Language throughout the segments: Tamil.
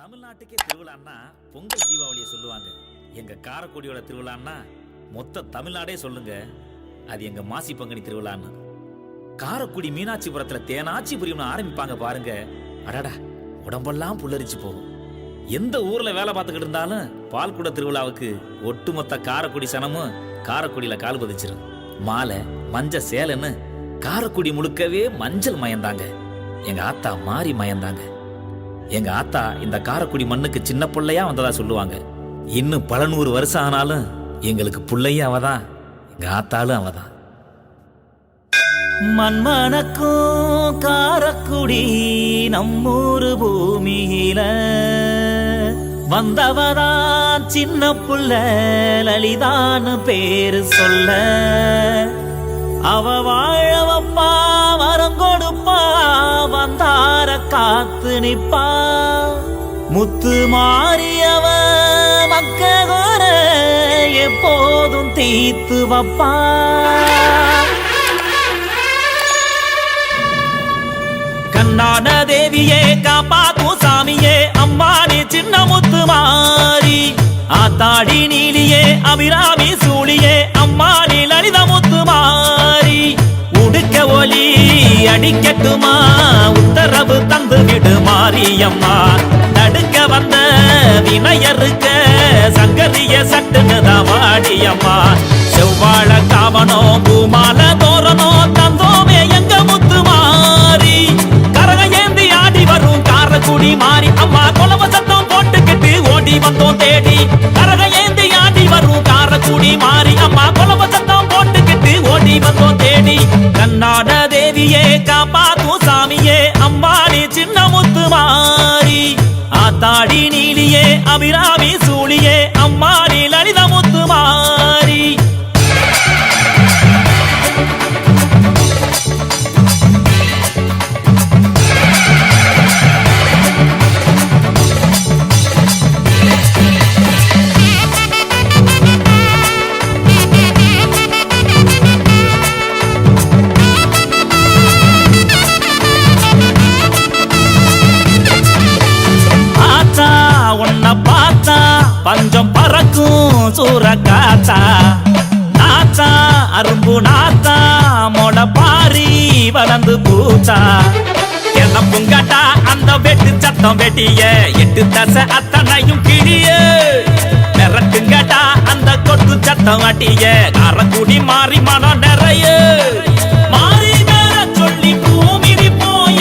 தமிழ்நாட்டுக்கே திருவிழான்னா பொங்கல் தீபாவளியை சொல்லுவாங்க. எங்க காரக்குடியோட திருவிழான்னா மொத்த தமிழ்நாடே சொல்லுங்க. அது எங்க மாசி பங்குனி திருவிழான்னு. காரக்குடி மீனாட்சிபுரத்துல தேனாச்சி புரியம்னு ஆரம்பிப்பாங்க பாருங்க. அடடா உடம்பெல்லாம் புல்லரிச்சு போகும். எந்த ஊர்ல வேலை பார்த்துக்கிட்டு இருந்தாலும் பால்குட திருவிழாவுக்கு ஒட்டுமொத்த காரக்குடி சனமும் காரக்குடியில கால் பதிச்சிரும் மாலை மஞ்ச சேலைன்னு காரக்குடி முழுக்கவே மஞ்சள் மயந்தாங்க. எங்க ஆத்தா மாறி மயந்தாங்க. எங்க ஆத்தா இந்த காரக்குடி மண்ணுக்கு சின்ன பிள்ளையா வந்ததா சொல்லுவாங்க. இன்னும் பல நூறு வருஷம் ஆனாலும் எங்களுக்கு பிள்ளையும் அவதான். எங்க ஆத்தாலும் அவதான். மண்மணக்கும் காரக்குடி நம்மூரு பூமியில வந்தவதான் சின்ன புள்ள லலிதான்னு பேரு சொல்ல. அவ வாழ வப்பா வரம் கொடுப்பா வந்தார காத்து நிப்பா முத்து மாறியவ மக்க கோர எப்போதும் தீத்து வப்பா. கண்ணான தேவியே காப்பாத்தும் சாமியே அம்மானி சின்ன முத்து மாறி. ஆத்தாடி நீலியே அபிராமி சூழியே அடிக்கட்டுமா? உத்தரவு தந்து விடு மாரியம்மா. தடுக்க வந்த வினையருக்க சங்கரிய சட்டுன்னு தான் வாடியம்மா செவ்வாழ காவனோ பூமால தோரணோ தந்தோமே எங்க முத்து மாறி. கரக ஏந்தி ஆடி வரும் காரக்குடி மாறி அம்மா கொலவ சத்தம் போட்டுக்கிட்டு ஓடி வந்தோம் தேடி. கரக ஏந்தி ஆடி வரும் காரக்குடி மாறி அம்மா கொலவ சத்தம் போட்டுக்கிட்டு ஓடி வந்தோம் தேடி. கண்ணாடதே தேவியே காப்பாத்தும் சாமியே அம்மாடி சின்ன முத்து மாறி. ஆத்தாடி நீலியே அபிராமி சூழியே அம்மாடி லலித முத்து மாறி. வளர்ந்து என்ன புங்கட்டா அந்த வெட்டு சத்தம் வெட்டிய. எட்டு தசை அத்தனையும் கிழிய. மிரட்டுங்கட்டா அந்த கொட்டு சத்தம் வட்டிய அறக்குடி மாறி மனம் நிறைய. மாறி வேற சொல்லி பூமி விப்போம்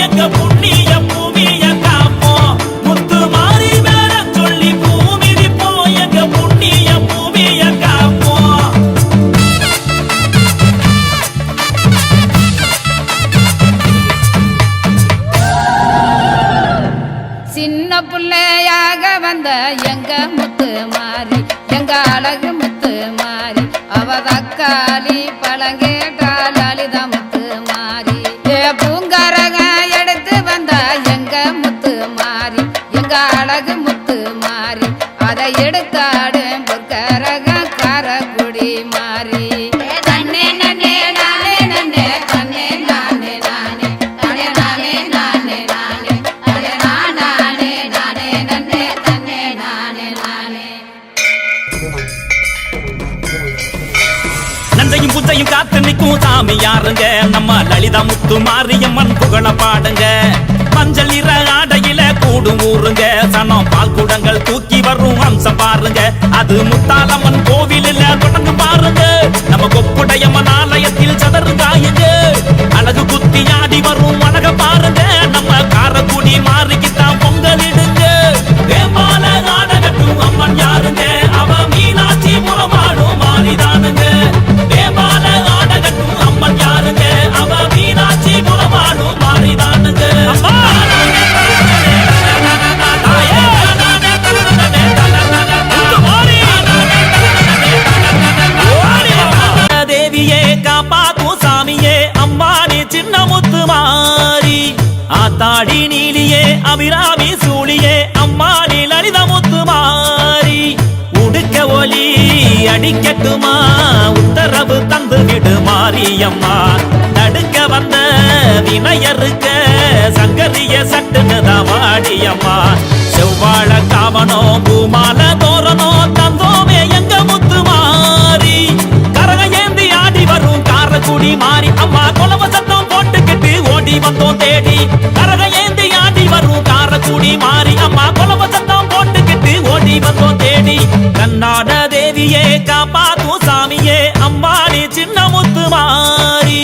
நந்தையும் புத்தையும் காத்து நிற்கும் சாமி யாருங்க? நம்ம லலிதா முத்து மாரியம்மன் புகழ பாடுங்க. மஞ்சள் நிற ஆடையில கூடும் ஊருங்க. சனம் பால் குடங்கள் தூக்கி வரும் அம்சம் பாருங்க. அது முத்தாலம்மன் கோவிலில் தொடர்ந்து பாருங்க. நம்ம கொப்புடையம்மன் ஆலயத்தில் சதறு காயுங்க அழகு குத்தி ஆடி வரும் அழக பாருங்க. நம்ம காரக்குடி மாறிக்கிட்டான் காப்பாத்தும் சாமியே அம்மானி சின்ன முத்து மாறி. ஆத்தாடி நீலியே அபிராமி சூழியே அம்மானி லலித முத்து மாறி. உடுக்க ஒலி அடிக்கட்டுமா உத்தரவு தந்து விடு மாரியம்மா. தடுக்க வந்த வினையருக்க சங்கரிய சட்டுன்னு தான் வாடியம்மா செவ்வாழ காவனோ பூமால தோரணோ வந்தோம் தேடி. கரக ஏந்தி ஆடி வரும் காரக்குடி மாறி அம்மா குலவ சத்தம் போட்டுக்கிட்டு ஓடி வந்தோம் தேடி. கண்ணாட தேவியே காப்பாத்தும் சாமியே அம்மாடி சின்ன முத்து மாறி.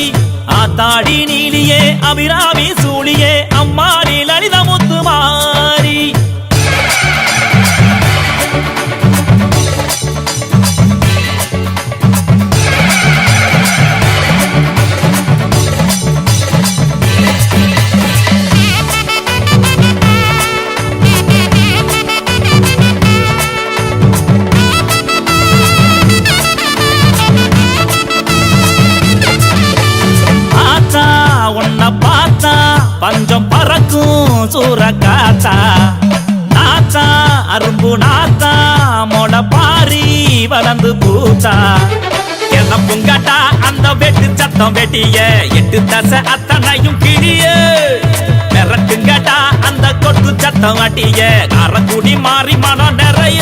ஆத்தாடி நீலியே அபிராமி என்ன அந்த வெட்டு சத்தம் வெட்டிய எட்டு தசை அத்தனையும் கிழிய. மிரட்டுங்கட்டா அந்த கொட்டு சத்தம் வாட்டிய காரக்குடி மாறி மனம் நிறைய.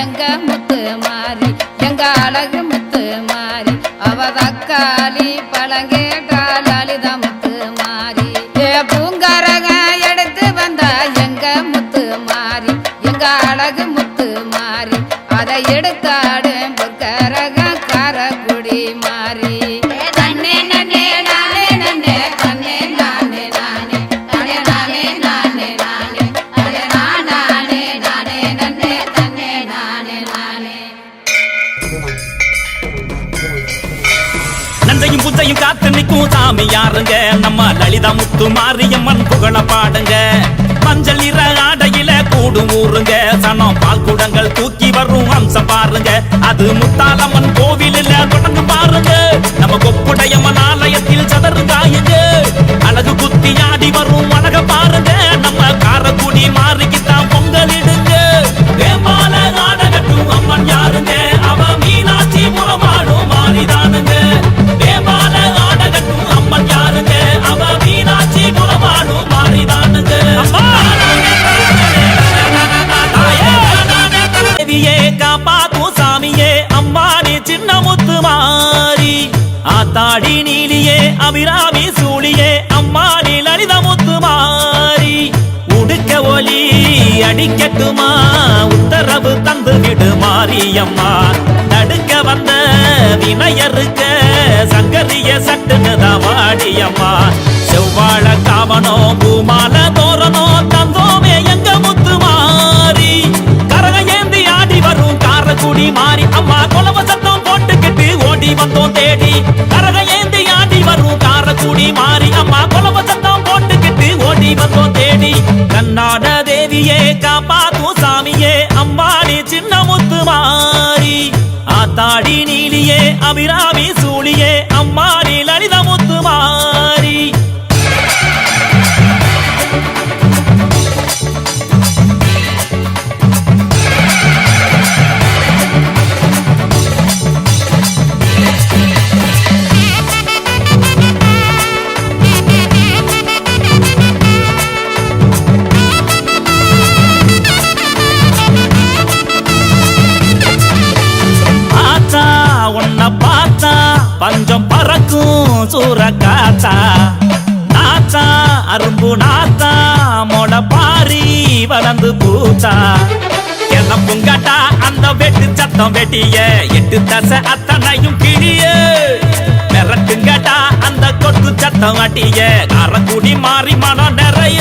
எங்க முத்து மாறி எங்க அழகு முத்து மாறி அவ தக்காளி பழங்கேட்டால் லலித முத்து மாறி. ஏ பூங்காரக எடுத்து வந்தா எங்க முத்து மாறி எங்க அழகு முத்து மாறி அதை எடுத்தாடு பொற்கரக பாருங்க. நம்ம லலிதா முத்து மாரியம்மன் புகழ பாடுங்க. மஞ்சள் நிற ஆடையில கூடும் ஊருங்க சனம் பால் குடங்கள் தூக்கி வரும் அம்சம் பாருங்க. அது முத்தாலம்மன் கோவிலில் தொடர்ந்து பாருங்க. நம்ம கொப்புடையம்மன் ஆலயத்தில் சதறு தாயுங்க அழகு குத்தி ஆடி வரும் அடிக்கட்டுமா உத்தரவு தந்து விடு மாரியம்மா. தடுக்க வந்த வினையருக்க சங்கரிய சட்டுனுதான் வாடியம்மா செவ்வாழ காவனோ பூமால தோரணோ தந்தோமே எங்க முத்து மாறி. கரக ஏந்தி ஆடி வரும் காரக்குடி மாறி அம்மா கொலவ சத்தம் போட்டுக்கிட்டு ஓடி வந்தோம் தேடி. கரக ஏந்தி ஆடி வரும் காரக்குடி மாறி அம்மா கொலவ சத்தம் ஓடி வந்தோம் தேடி கண்ணாட தேவியே காப்பாத்தும் சாமியே அம்பாடி சின்ன முத்து மாறி. ஆத்தாடி நீலியே அபிராமி சூழியே அம்மாடி லலித முத்து மாறி. மாறி வளர்ந்து பூத்தா. என்ன பொங்காட்டா அந்த வெட்டு சத்தம் வெட்டிய. எட்டு தசை அத்தனையும் கிழிய. மிரட்டுங்கட்டா அந்த கொட்டு சத்தம் வாட்டிய காரக்குடி மாறி மனம் நிறைய.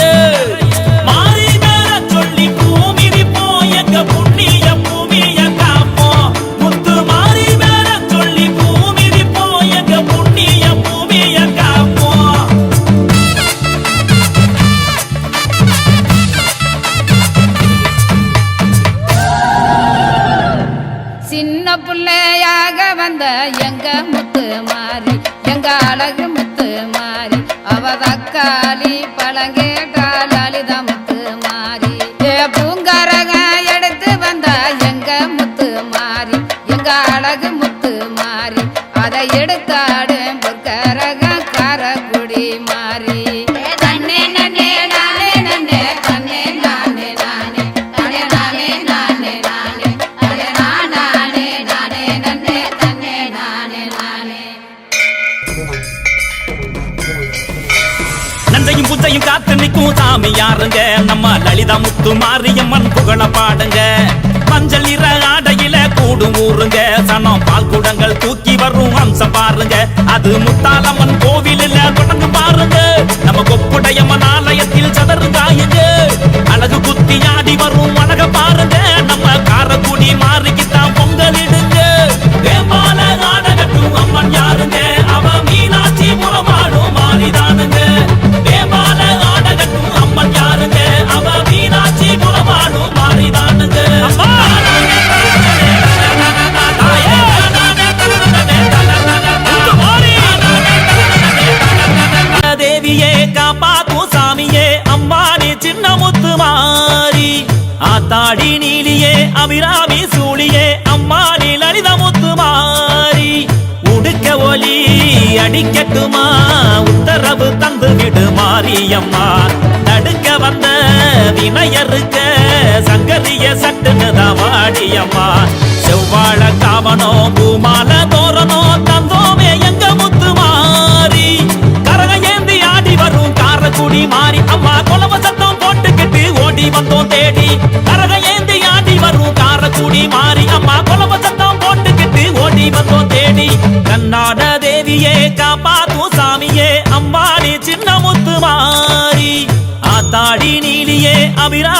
முத்து மாறி எங்க அழகு முத்து மாறி அவ தக்காளி பழங்கேட்டால் யாருங்க? நம்ம லலிதா முத்து மாரியம்மன் புகழ பாடுங்க. மஞ்சள் நிற ஆடையில கூடும் ஊருங்க. சனம் பால் குடங்கள் தூக்கி வரும் அம்சம் பாருங்க. அது முத்தாலம்மன் கோவிலில் அபிராமி சூழியே அம்மானி லலித மாறி உடுக்க ஒலி அடிக்கட்டுமா? உத்தரவு தந்து விடு மாரியம்மா. தடுக்க வந்த வினையருக்க சங்கரிய சட்டுனுதான் வாடியம்மா செவ்வாழ காவனோ பூமால தோரணோ தந்தோமே எங்க முத்து மாறி கரக ஏந்தி ஆடி வரும் காரக்குடி மாறி அம்மா கொலவ சத்தம் போட்டுக்கிட்டு ஓடி வந்தோம் தேடி. அம்மாடி